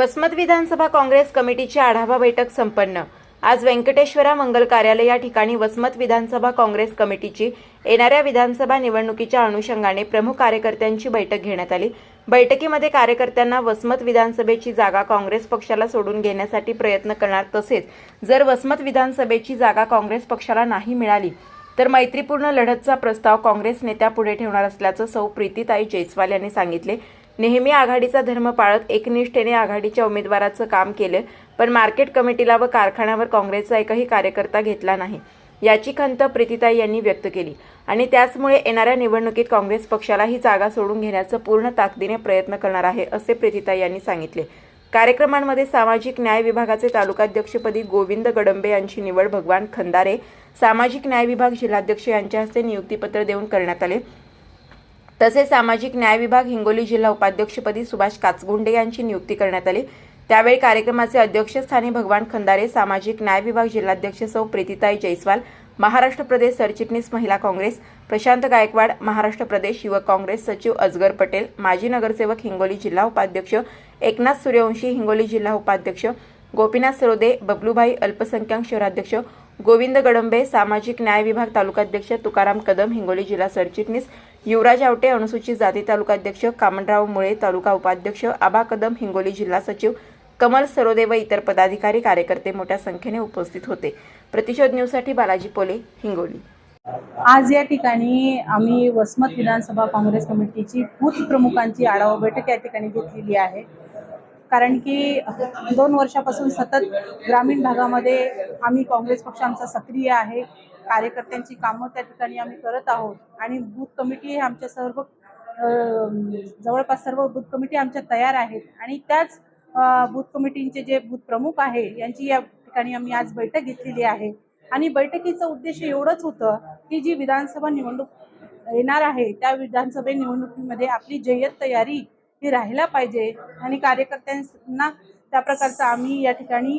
वसमत विधानसभा काँग्रेस कमिटीची आढावा बैठक संपन्न. आज व्यंकटेश्वरा मंगल कार्यालय या ठिकाणी वसमत विधानसभा काँग्रेस कमिटीची येणाऱ्या विधानसभा निवडणुकीच्या अनुषंगाने प्रमुख कार्यकर्त्यांची बैठक घेण्यात आली. बैठकीमध्ये कार्यकर्त्यांना वसमत विधानसभेची जागा काँग्रेस पक्षाला सोडून घेण्यासाठी प्रयत्न करणार तसेच जर वसमत विधानसभेची जागा काँग्रेस पक्षाला नाही मिळाली तर मैत्रीपूर्ण लढतचा प्रस्ताव काँग्रेस नेत्या पुढे ठेवणार असल्याचं सौ प्रीतीताई जैस्वाल यांनी सांगितले. नेहमी आघाडीचा धर्म पाळत एकनिष्ठेने आघाडीच्या उमेदवाराचं काम केलं पण मार्केट कमिटीला व कारखान्यावर काँग्रेसचा एकही कार्यकर्ता घेतला नाही याची खंत प्रीतीताई यांनी व्यक्त केली. आणि त्याचमुळे येणाऱ्या निवडणुकीत काँग्रेस पक्षाला ही जागा सोडून घेण्याचं पूर्ण ताकदीने प्रयत्न करणार आहे असे प्रीतीताई यांनी सांगितले. कार्यक्रमांमध्ये सामाजिक न्याय विभागाचे तालुकाध्यक्षपदी गोविंद गडंबे यांची निवड भगवान खंदारे सामाजिक न्याय विभाग जिल्हाध्यक्ष यांच्या हस्ते नियुक्तीपत्र देऊन करण्यात आले. तसेच सामाजिक न्याय विभाग हिंगोली जिल्हा उपाध्यक्षपदी सुभाष काचगुंडे यांची नियुक्ती करण्यात आली. त्यावेळी कार्यक्रमाचे अध्यक्षस्थानी भगवान खंदारे सामाजिक न्याय विभाग जिल्हाध्यक्ष सौ प्रीतिताई जैस्वाल महाराष्ट्र प्रदेश सरचिटणीस महिला काँग्रेस प्रशांत गायकवाड महाराष्ट्र प्रदेश युवक काँग्रेस सचिव अजगर पटेल माजी नगरसेवक हिंगोली जिल्हा उपाध्यक्ष एकनाथ सूर्यवंशी हिंगोली जिल्हा उपाध्यक्ष गोपीनाथ सरोदे बबलूभाई अल्पसंख्याक शहराध्यक्ष गोविंद गडंबे सामाजिक न्याय विभाग तालुकाध्यक्ष तुकाराम कदम हिंगोली जिल्हा सरचिटणीस युवराज आवटे अनुसूचित जाती तालुकाध्यक्ष कामनराव मुळे तालुका उपाध्यक्ष आबा कदम हिंगोली जिल्हा सचिव कमल सरोदे व इतर पदाधिकारी कार्यकर्ते मोठ्या संख्येने उपस्थित होते. प्रतिशोध न्यूजसाठी बालाजी पोले हिंगोली. आज या ठिकाणी आम्ही वसमत विधानसभा काँग्रेस कमिटीची बूथ प्रमुखांची आढावा बैठक या ठिकाणी घेतलेली आहे. कारण की दोन वर्षापासून सतत ग्रामीण भागामध्ये आम्ही काँग्रेस पक्ष आमचा सक्रिय आहे कार्यकर्त्यांची कामं त्या ठिकाणी आम्ही करत आहोत आणि बूथ कमिटी हे आमच्या सर्व जवळपास सर्व बूथ कमिटी आमच्या तयार आहेत आणि त्याच बूथ कमिटींचे जे बूथ प्रमुख आहे यांची या ठिकाणी आम्ही आज बैठक घेतलेली आहे. आणि बैठकीचं उद्देश एवढंच होतं की जी विधानसभा निवडणूक येणार आहे त्या विधानसभा निवडणुकीमध्ये आपली जय्यत तयारी ही राहायला पाहिजे आणि कार्यकर्त्यांना त्या प्रकारचं आम्ही या ठिकाणी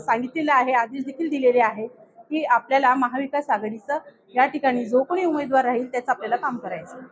सांगितलेलं आहे आदेश देखील दिलेले आहे की आपल्याला महाविकास आघाडीचं या ठिकाणी जो कोणी उमेदवार राहील त्याचं आपल्याला काम करायचं